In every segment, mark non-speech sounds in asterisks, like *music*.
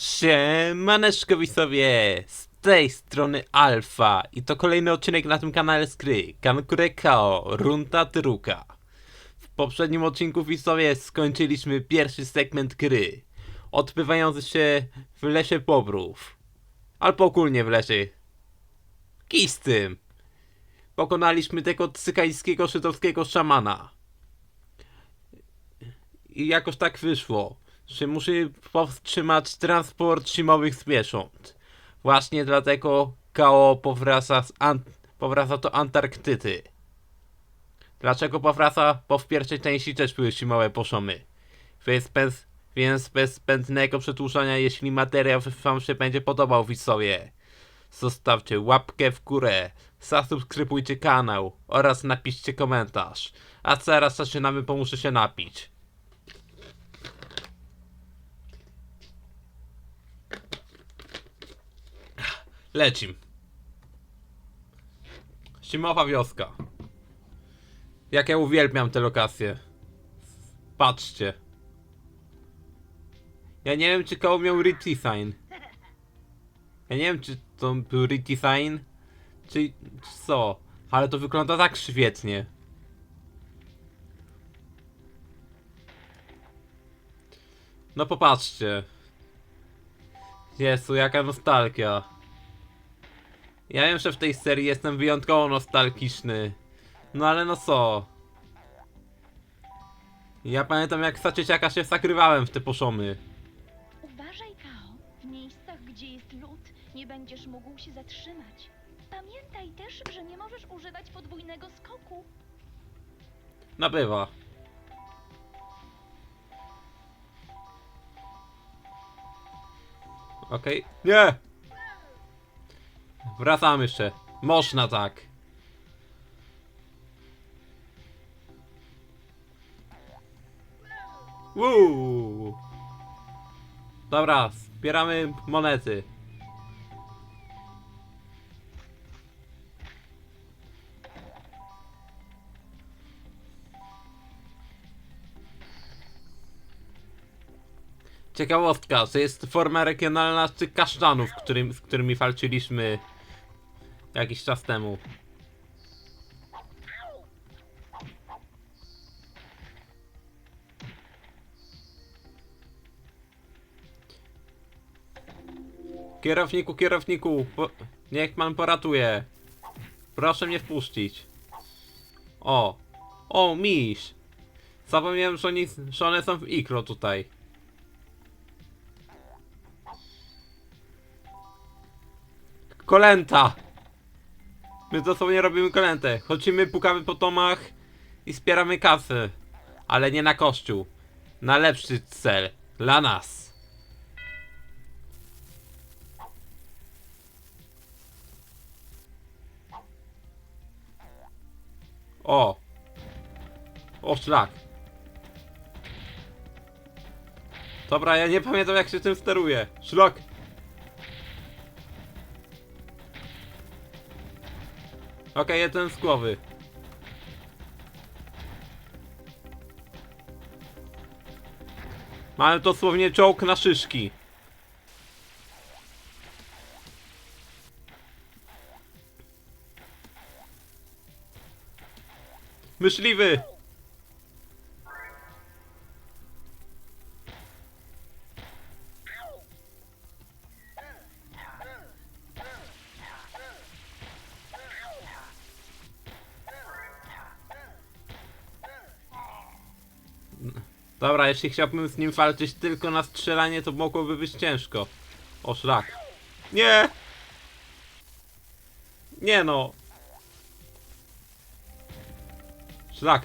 Siemaneczko widzowie, z tej strony Alfa i to kolejny odcinek na tym kanale z gry Kankure Kao, Runda Druga. W poprzednim odcinku widzowie skończyliśmy pierwszy segment gry, odbywający się w lesie Bobrów. Albo ogólnie w lesie. Kij tym. Pokonaliśmy tego cykańskiego żydowskiego szamana. I jakoś tak wyszło, że muszę powstrzymać transport zimowych zwierząt. Właśnie dlatego KO powraca, z powraca do Antarktydy. Dlaczego powraca? Bo w pierwszej części też były zimowe poszomy. Więc bez, więc bez zbędnego przedłużania, jeśli materiał wam się będzie podobał widzowie, zostawcie łapkę w górę, zasubskrybujcie kanał oraz napiszcie komentarz. A teraz zaczynamy, bo muszę się napić. Lecim. Zimowa wioska. Jak ja uwielbiam te lokacje. Patrzcie. Ja nie wiem, czy koło miał redesign. Ja nie wiem, czy to był redesign, czy, czy co. Ale to wygląda tak świetnie. No popatrzcie. Jezu, jaka nostalgia. Ja wiem, że w tej serii jestem wyjątkowo nostalgiczny. No ale no co? Ja pamiętam jak za dzieciaka się zakrywałem w te poszomy. Uważaj, Kao. W miejscach, gdzie jest lód, nie będziesz mógł się zatrzymać. Pamiętaj też, że nie możesz używać podwójnego skoku. Nabywa. Okej. Nie! Wracamy jeszcze. Można tak. Woo! Dobra, zbieramy monety. Ciekawostka, to jest forma regionalna z kasztanów, którym, z którymi walczyliśmy jakiś czas temu. Kierowniku, kierowniku, po, niech pan poratuje. Proszę mnie wpuścić. O, o, miś. Zapomniałem, że, oni, że one są w ikro tutaj. Kolęta! My dosłownie robimy kolętę. Chodzimy, pukamy po tomach i wspieramy kasę. Ale nie na kościół. Na lepszy cel. Dla nas. O! O szlak. Dobra, ja nie pamiętam jak się tym steruje. Szlak! Okej, jeden z głowy. Mamy dosłownie czołg na szyszki. Myśliwy! Dobra, jeśli chciałbym z nim walczyć tylko na strzelanie, to mogłoby być ciężko. O szlak. Nie! Nie no! Szlak.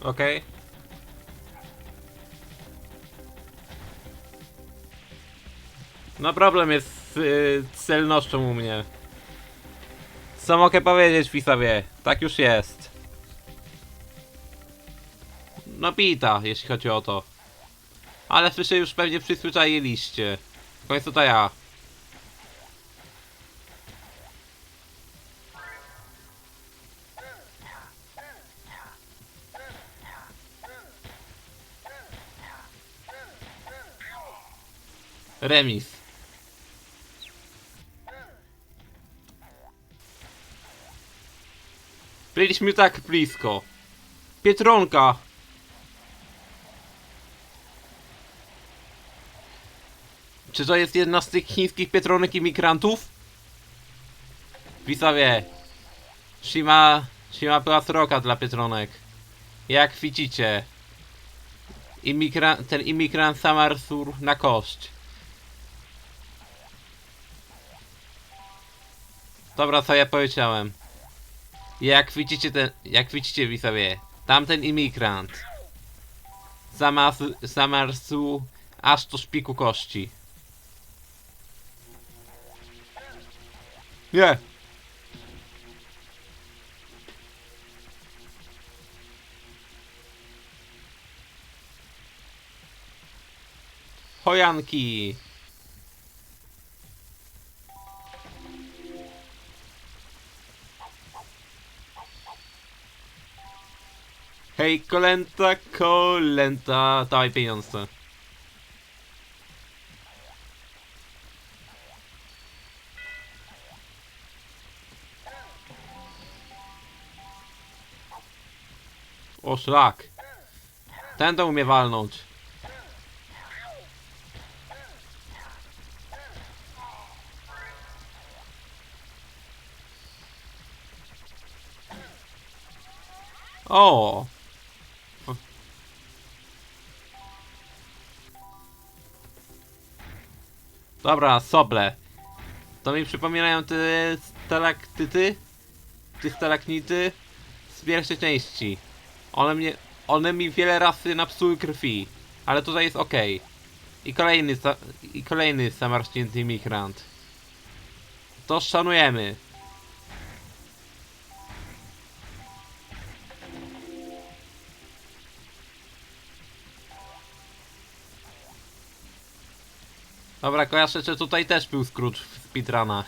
Okej. No problem jest z y, celnością u mnie. Co mogę powiedzieć widzowie? Tak już jest. No pita, jeśli chodzi o to. Ale wy się już pewnie przyzwyczailiście. W końcu to ja. Remis. Byliśmy tak blisko. Pietronka. Czy to jest jedna z tych chińskich pietronek imigrantów? Widzowie. Shima... Shima była sroka dla pietronek. Jak widzicie. Imigra ten imigrant Samarsur na kość. Dobra, co ja powiedziałem. Jak widzicie ten... Jak widzicie widzowie. Tamten imigrant. Zamarł aż do szpiku kości. Nie. Chojanki. Hej, kolenta, kolenta, dawaj pieniądze. O szlak. Ten to umie walnąć. O. Dobra, soble. To mi przypominają te stalaktyty, te stalaknity z pierwszej części. One mnie, one mi wiele razy napsuły krwi, ale tutaj jest ok. I kolejny, i kolejny zamarznięty imigrant. To szanujemy. Dobra, kojarzę, że tutaj też był Scrooge w speedrunach.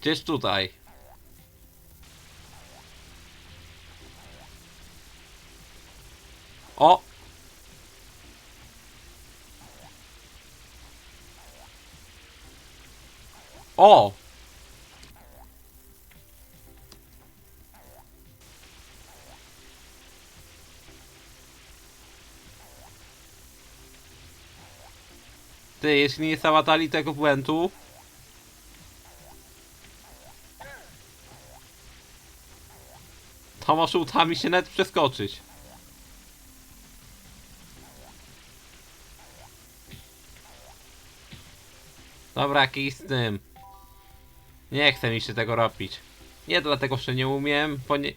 Gdzieś tutaj. O! O! Ty, jeśli nie załatali tego błędu... To może uda mi się nawet przeskoczyć. Dobra, jakiś z tym. Nie chcę mi się tego robić. Nie dlatego, że nie umiem, bo nie...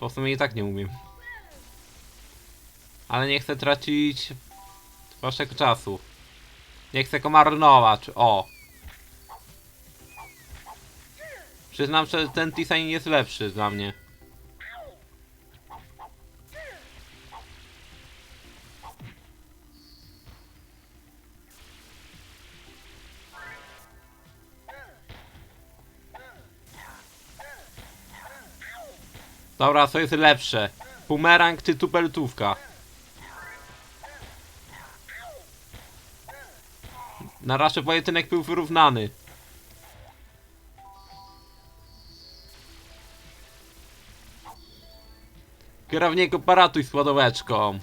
Bo w sumie i tak nie umiem. Ale nie chcę tracić waszego czasu. Nie chcę go marnować, o. Przyznam, że ten design jest lepszy dla mnie. Dobra, co jest lepsze? Bumerang czy tupeltówka? Na razie pojedynek był wyrównany. Kierowniku paratuj z.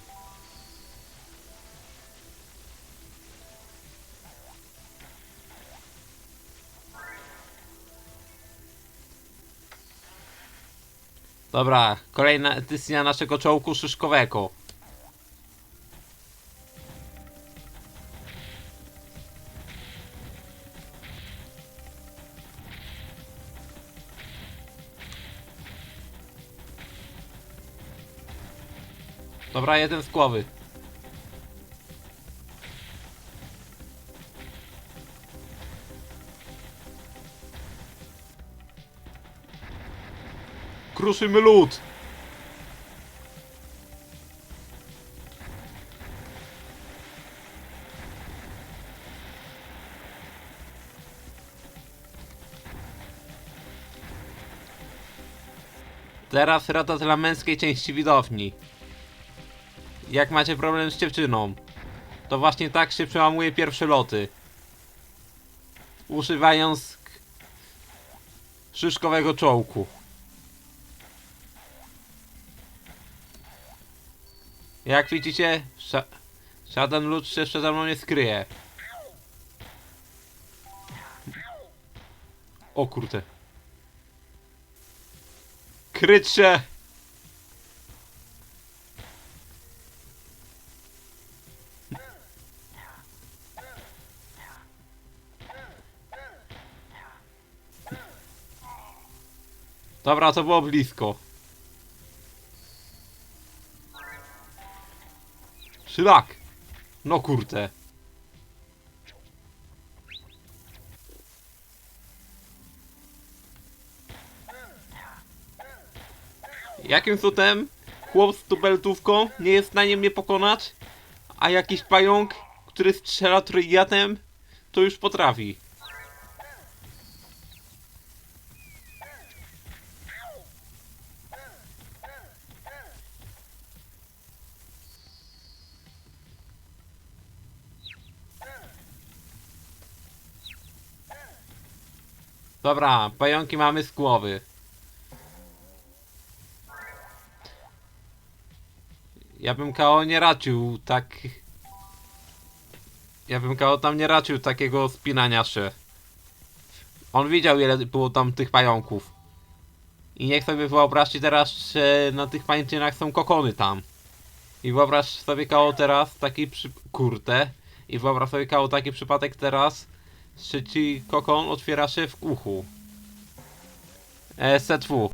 Dobra, kolejna edycja naszego czołgu szyszkowego. jeden z głowy. Kruszymy lód! Teraz rada dla męskiej części widowni. Jak macie problem z dziewczyną, to właśnie tak się przełamuje pierwsze loty. Używając szyszkowego czołku. Jak widzicie, ża żaden lud się przede mną nie skryje. O kurde. Kryć się! Dobra, to było blisko. Szlak! No kurde. Jakim cudem chłop z tubeltówką nie jest w stanie mnie pokonać, a jakiś pająk, który strzela trójjatem, to już potrafi. Dobra, pająki mamy z głowy. Ja bym Kao nie raczył tak... Ja bym Kao tam nie raczył takiego spinania się. On widział ile było tam tych pająków. I niech sobie wyobraźcie teraz, że na tych pajęczynach są kokony tam. I wyobraź sobie Kao teraz taki przy... Kurde. I wyobraź sobie Kao taki przypadek teraz, że ci kokon otwiera się w uchu. E, STW.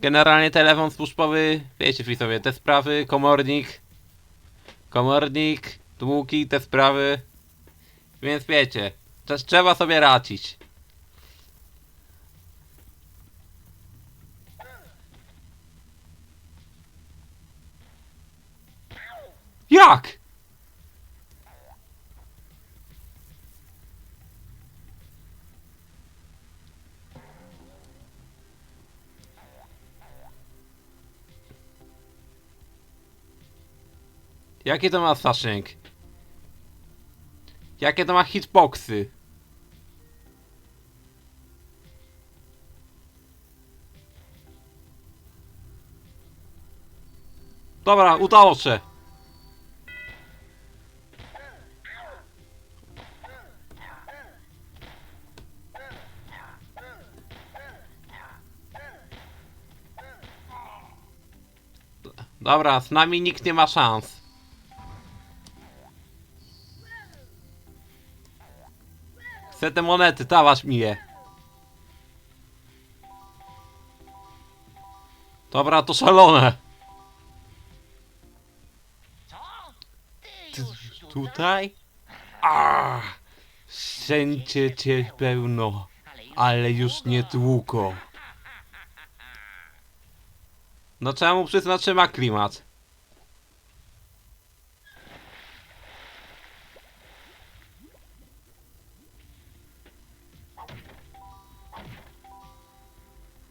Generalnie telefon służbowy, wiecie wy sobie, te sprawy, komornik, komornik, długi, te sprawy, więc wiecie, trzeba sobie radzić. Jak? Jakie to ma zasięg? Jakie to ma hitboxy? Dobra, udało się. Dobra, z nami nikt nie ma szans. Chcę te monety, dawać mi je. Dobra, to szalone. Tutaj? A, Wszędzie cię pełno, ale już niedługo. No czemu przyznać, że ma klimat?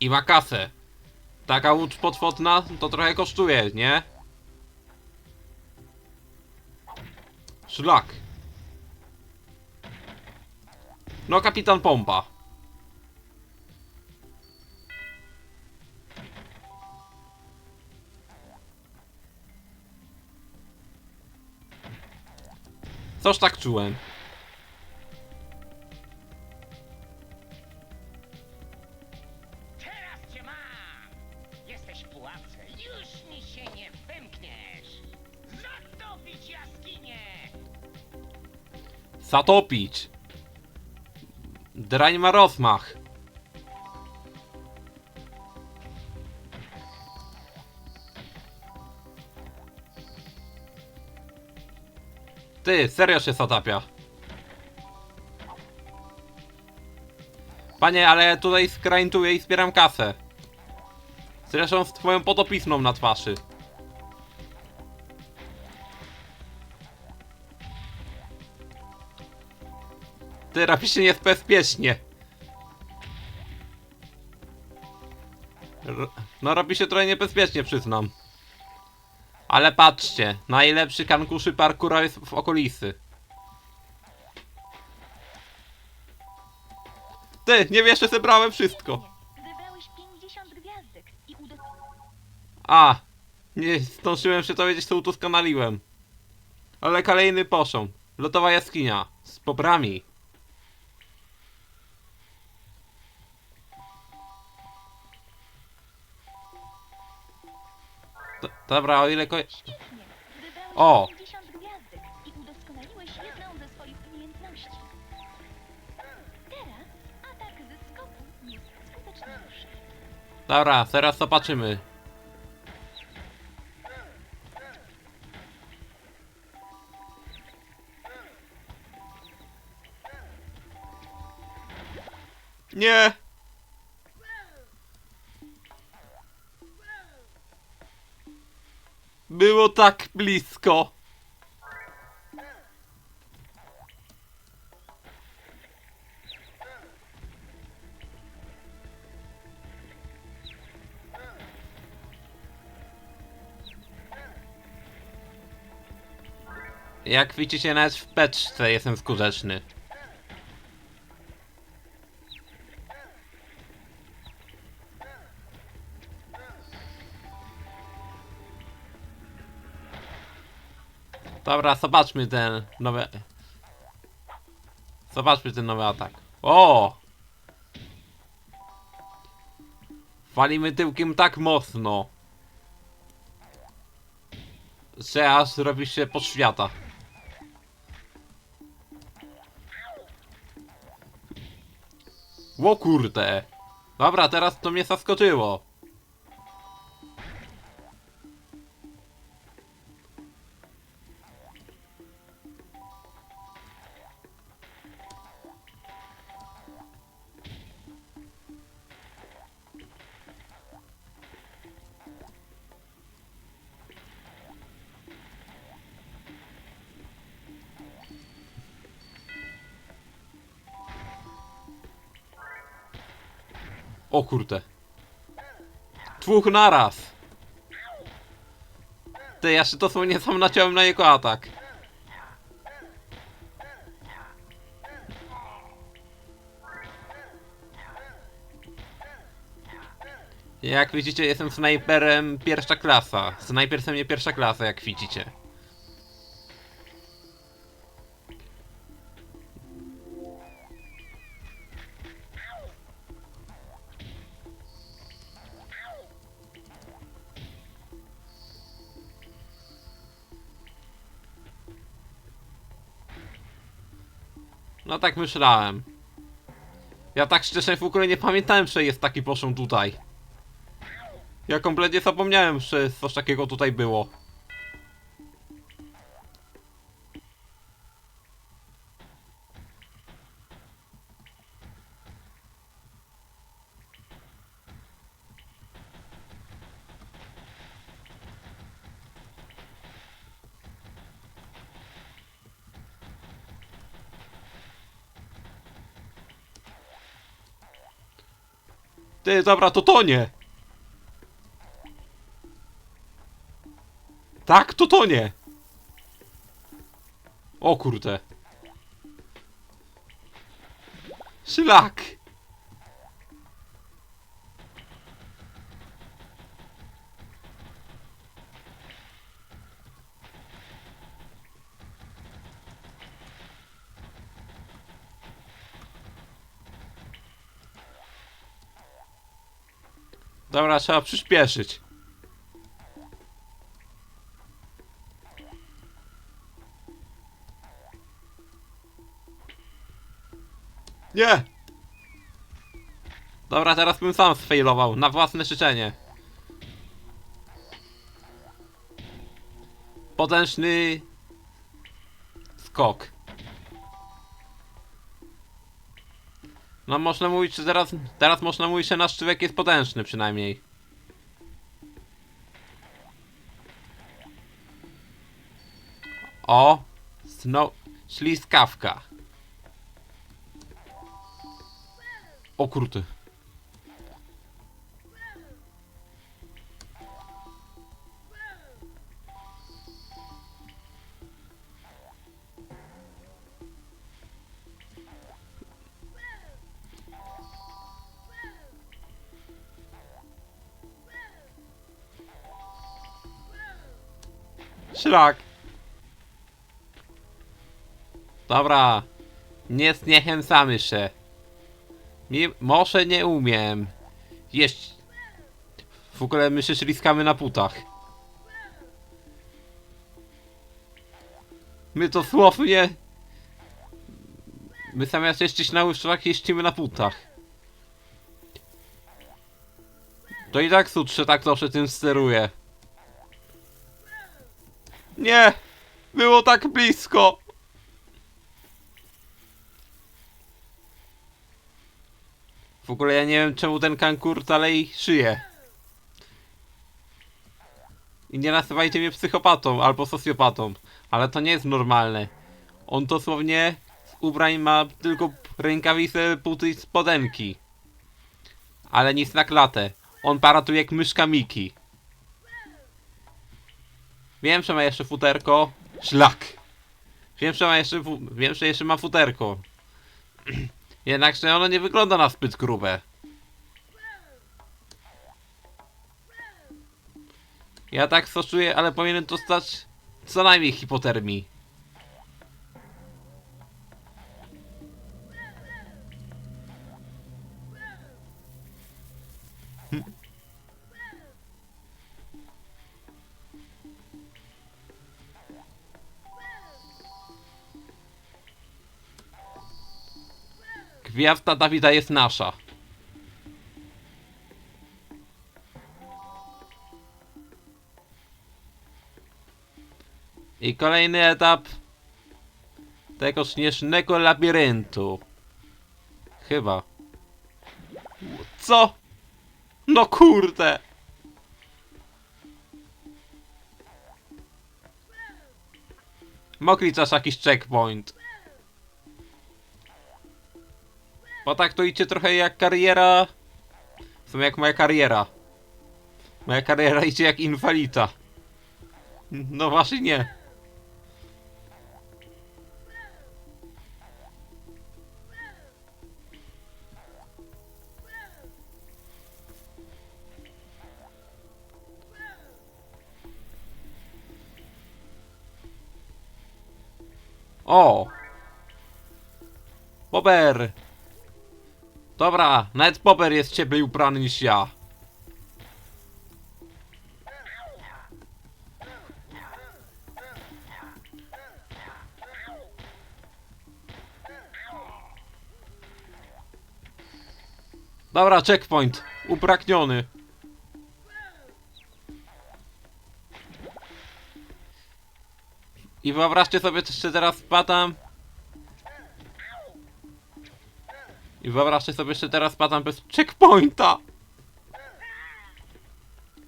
I ma kasę. Taka łódź podwodna to trochę kosztuje, nie? Szlak. No, kapitan Pompa. Coś tak czułem. Zatopić. Drań ma rozmach. Ty, serio się zatapia. Panie, ale tutaj skrańtuję i zbieram kasę. Zresztą z twoją podopisną na twarzy. Ty, robi się niebezpiecznie. R No robi się trochę niebezpiecznie, przyznam. Ale patrzcie, najlepszy kankuszy parkura jest w okolicy. Ty, nie wiesz, że zebrałem wszystko. Zebrałeś 50 gwiazdek i udo... A, nie zdążyłem się dowiedzieć, co udoskonaliłem. Ale kolejny poszą. Lotowa jaskinia. Z pobrami. D- Dobra, o ile ko... Świetnie. O! 50 gwiazdek i udoskonaliłeś jedną ze swoich umiejętności. Teraz atak ze skoku jest skuteczniejszy. Dobra, teraz zobaczymy. Nie! Było tak blisko. Jak widzicie, nawet w beczce jestem skuteczny. Dobra, zobaczmy ten nowy... Zobaczmy ten nowy atak. O! Walimy tyłkiem tak mocno, że aż robi się podświata. Ło kurde. Dobra, teraz to mnie zaskoczyło. O kurde. Dwóch naraz. Ty, ja się dosłownie sam naciąłem na jego atak. Jak widzicie, jestem snajperem pierwsza klasa. Snajper ze mnie pierwsza klasa, jak widzicie. No tak myślałem. Ja tak szczerze w ogóle nie pamiętałem, że jest taki poszą tutaj. Ja kompletnie zapomniałem, że coś takiego tutaj było. Ty, dobra, to tonie! Tak, to tonie! O kurde. Szlak! Dobra, trzeba przyspieszyć. Nie! Dobra, teraz bym sam sfailował, na własne życzenie. Potężny... skok. No można mówić, że teraz, teraz można mówić, że nasz człowiek jest potężny przynajmniej. O! Snow... Śliskawka. O kurde. Szlak. Dobra. Nie zniechęcamy się. Mi, może nie umiem. Jeść. W ogóle my się śliskamy na putach. My to słownie... My zamiast jeździć na łyżwach jeździmy na putach. To i tak sutrze tak dobrze tym steruje. Nie! Było tak blisko! W ogóle ja nie wiem czemu ten kankur dalej żyje. I nie nazywajcie mnie psychopatą albo socjopatą, ale to nie jest normalne. On dosłownie z ubrań ma tylko rękawice, buty i spodenki. Ale nic na klatę. On paratuje jak myszka Miki. Wiem, że ma jeszcze futerko. Szlak. Wiem, że ma jeszcze, wiem, że jeszcze ma futerko. *clears throat* Jednakże ono nie wygląda na zbyt grube. Ja tak stosuję, ale powinienem dostać co najmniej hipotermii. Gwiazda Dawida jest nasza. I kolejny etap tego śnieżnego labiryntu. Chyba. Co? No kurde! Mogli czas jakiś checkpoint. Bo tak to idzie trochę jak kariera. W sumie jak moja kariera. Moja kariera *laughs* idzie jak inwalida. No właśnie nie. O! Bober! Dobra, nawet Bober jest cieplej ubrany niż ja. Dobra, checkpoint. Uprakniony. I wyobraźcie sobie, jeszcze teraz spadam. I wyobraźcie sobie, że teraz spadam bez checkpointa.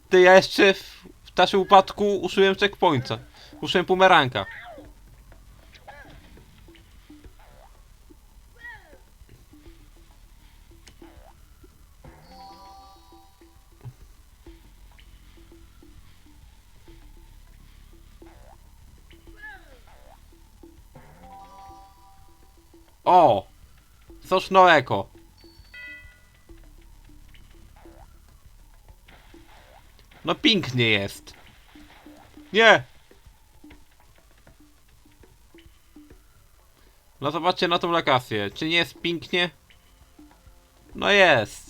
Ty, ja jeszcze w, w czasie upadku użyłem checkpointa. Użyłem bumeranka. O! Coś nowego. No pięknie jest. Nie! No zobaczcie na tą lokację. Czy nie jest pięknie? No jest.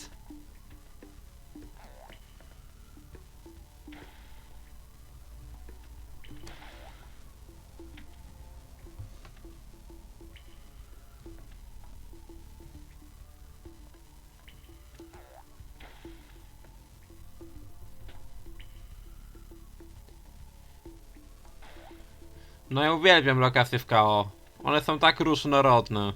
No ja uwielbiam lokacje w KO. One są tak różnorodne.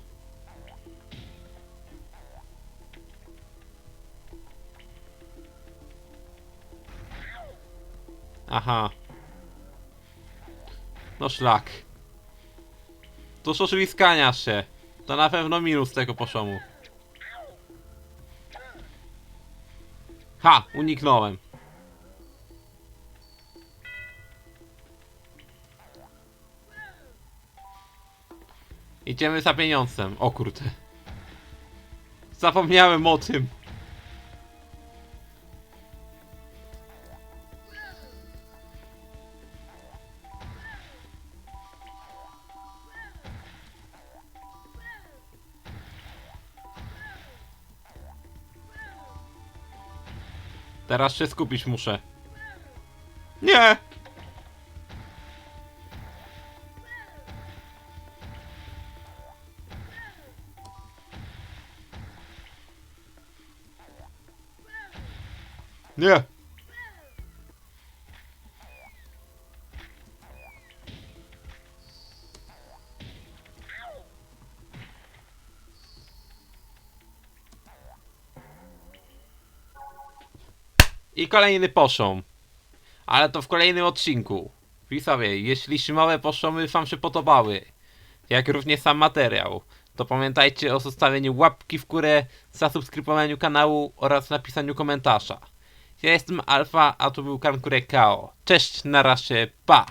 Aha. No szlak. Dużo śliskania się. To na pewno minus tego poziomu. Ha! Uniknąłem. Idziemy za pieniądzem. O kurde. Zapomniałem o tym. Teraz się skupić muszę. Nie! Nie! I kolejny poszą. Ale to w kolejnym odcinku. Widzowie, jeśli szymowe poszomy wam się podobały, jak również sam materiał, to pamiętajcie o zostawieniu łapki w górę, zasubskrybowaniu kanału oraz napisaniu komentarza. Ja jestem Alfa, a to był Kankurek. Cześć, na razie, pa!